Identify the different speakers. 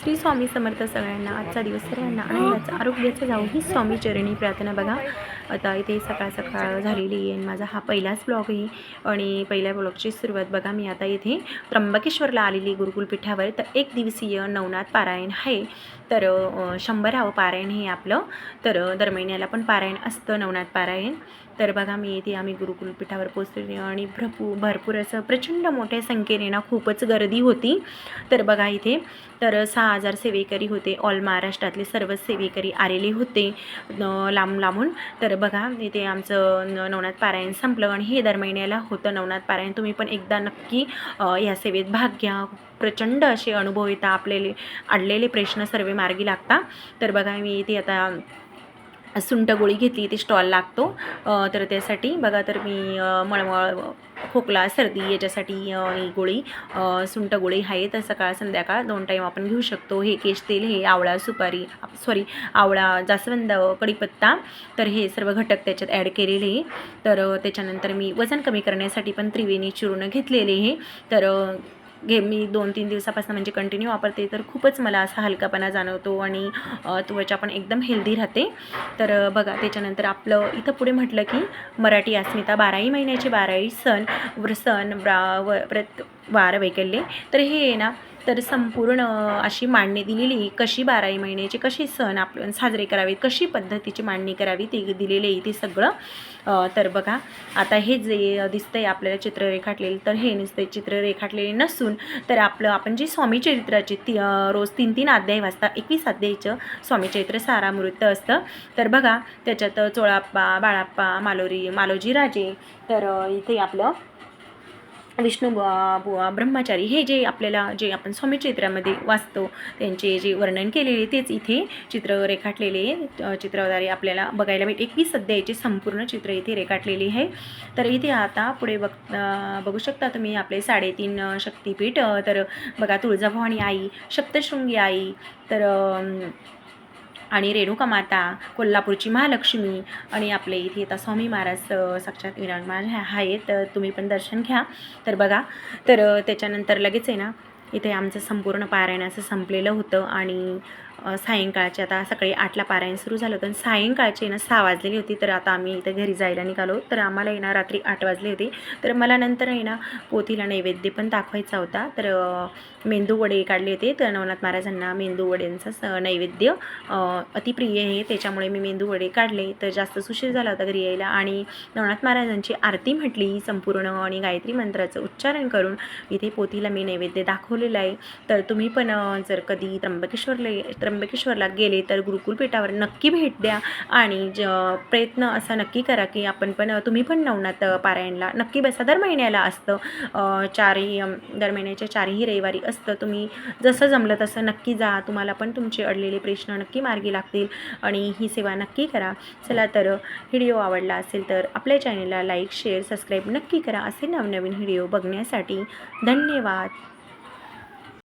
Speaker 1: श्री स्वामी समर्थ सगळ्यांना आजचा दिवस सर्वांना आनंदाचा आरोग्याचा जाऊ ही स्वामी चरणी प्रार्थना बघा. आता इथे सकाळ सकाळ झालेली आहे आणि माझा हा पहिलाच ब्लॉग आहे. आणि पहिल्या ब्लॉगची सुरुवात बघा मी आता इथे त्र्यंबकेश्वरला आलेली गुरुकुल पीठावर. तर एक दिवसीय नवनाथ पारायण आहे. तर शंभरावं पारायण हे आपलं. तर दर महिन्याला पण पारायण असतं नवनाथ पारायण. तर बघा मी इथे आम्ही गुरुकुल पीठावर पोचलेली आणि भरपूर भरपूर असं प्रचंड मोठ्या संख्येने ना खूपच गर्दी होती. तर बघा इथे तर सहा हजार सेवेकरी होते. ऑल महाराष्ट्रातले सर्व सेवेकरी आलेले होते लांब लांबून. तर बघा इथे आमचं नवनाथ पारायण संपलं आणि हे दर महिन्याला होतं नवनाथ पारायण. तुम्ही पण एकदा नक्की या सेवेत भाग घ्या. प्रचंड असे अनुभव येतात. आपलेले अडलेले प्रश्न सर्व मार्गी लागता तर बघा मी इथे आता सुंट गोळी घेतली ती स्टॉल लागतो. तर त्यासाठी बघा तर मी मळमळ खोकला सर्दी याच्यासाठी ही गोळी सुंट गोळी आहे. तर सकाळ संध्याकाळ दोन टाईम आपण घेऊ शकतो. हे केश तेल हे आवळा सुपारी सॉरी आवळा जास्वंद कढीपत्ता तर हे सर्व घटक त्याच्यात ॲड केलेले तर त्याच्यानंतर मी वजन कमी करण्यासाठी पण त्रिवेणी चूर्ण घेतलेले हे तर घे मी दोन तीन दिवसापासून म्हणजे कंटिन्यू वापरते तर खूपच मला असा हलकापणा जाणवतो आणि त्वचा पण एकदम हेल्दी राहते. तर बघा त्याच्यानंतर आपलं इथं पुढे म्हटलं की मराठी अस्मिता बाराही महिन्याचे बाराही सण व्र सण ब्रा व प्रत वार वैकल्ये तर हे आहे ना तर संपूर्ण अशी मांडणी दिलेली आहे. कशी बाराही महिन्याचे कसे सण आपण साजरे करावेत कशी पद्धतीची मांडणी करावी ते दिलेली आहे ते सगळं तर बघा. आता हे जे दिसतंय आपल्याला चित्र रेखाटलेलं तर हे नुसते चित्र रेखाटलेले नसून तर आपलं आपण जे स्वामी चरित्राचे ती रोज तीन तीन अध्याय वाचता एकवीस अध्यायचं स्वामी चरित्र सारामृत असतं. तर बघा त्याच्यात चोळाप्पा बाळाप्पा मालोरी मालोजी राजे तर इथे आपलं विष्णू ब्रह्मचारी हे जे आपल्याला जे आपण स्वामी चित्रामध्ये वाचतो त्यांचे जे वर्णन केलेले तेच इथे चित्र रेखाटलेले चित्राद्वारे आपल्याला बघायला भेट एकवीस अध्यायाचे संपूर्ण चित्र इथे रेखाटलेले आहे. तर इथे आता पुढे बघ बघू शकता तुम्ही आपले साडेतीन शक्तीपीठ. शक्तिपीठ तर बघा तुळजाभवानी आई सप्तशृंगी आई तर आणि रेणुका माता कोल्हापूरची महालक्ष्मी आणि आपले इथे आता स्वामी महाराज साक्षात विराज महाराज आहेत. तर तुम्ही पण दर्शन घ्या. तर बघा तर त्याच्यानंतर लगेच आहे ना इथे आमचं संपूर्ण पारायण असं संपलेलं होतं आणि सायंकाळचे आता सकाळी आठला पारायण सुरू झालं होतं. आणि सायंकाळचे ना सहा वाजलेली होती तर आता आम्ही इथे घरी जायला निघालो. तर आम्हाला येणार रात्री आठ वाजले होते. तर मला नंतर आहे ना पोथीला नैवेद्य पण दाखवायचा होता. तर मेंदू वडे काढले होते. तर नवनाथ महाराजांना मेंदू वड्यांचा स नैवेद्य अतिप्रिय आहे. त्याच्यामुळे मी मेंदू वडे काढले. तर जास्त सुशीर झाला होता घरी यायला. आणि नवनाथ महाराजांची आरती म्हटली संपूर्ण आणि गायत्री मंत्राचं उच्चारण करून इथे पोथीला मी नैवेद्य दाखवलेलं आहे. तर तुम्ही पण जर कधी त्र्यंबकेश्वरला त्र्यंबकेश्वरला गेले तर गुरुकुल पीठावर नक्की भेट द्या आणि ज प्रयत्न असा नक्की करा की आपण पण तुम्ही पण नवनाथ पारायणला नक्की बसा. दर महिन्याला असतं चारही दर महिन्याच्या चारही रविवारी असतं. तुम्ही जसं जमलं तसं नक्की जा. तुम्हाला पण तुमचे अडलेले प्रश्न नक्की मार्गी लागतील आणि ही सेवा नक्की करा. चला तर व्हिडिओ आवडला असेल तर आपल्या चॅनलला लाईक शेअर सबस्क्राईब नक्की करा. असे नवनवीन व्हिडिओ बघण्यासाठी धन्यवाद.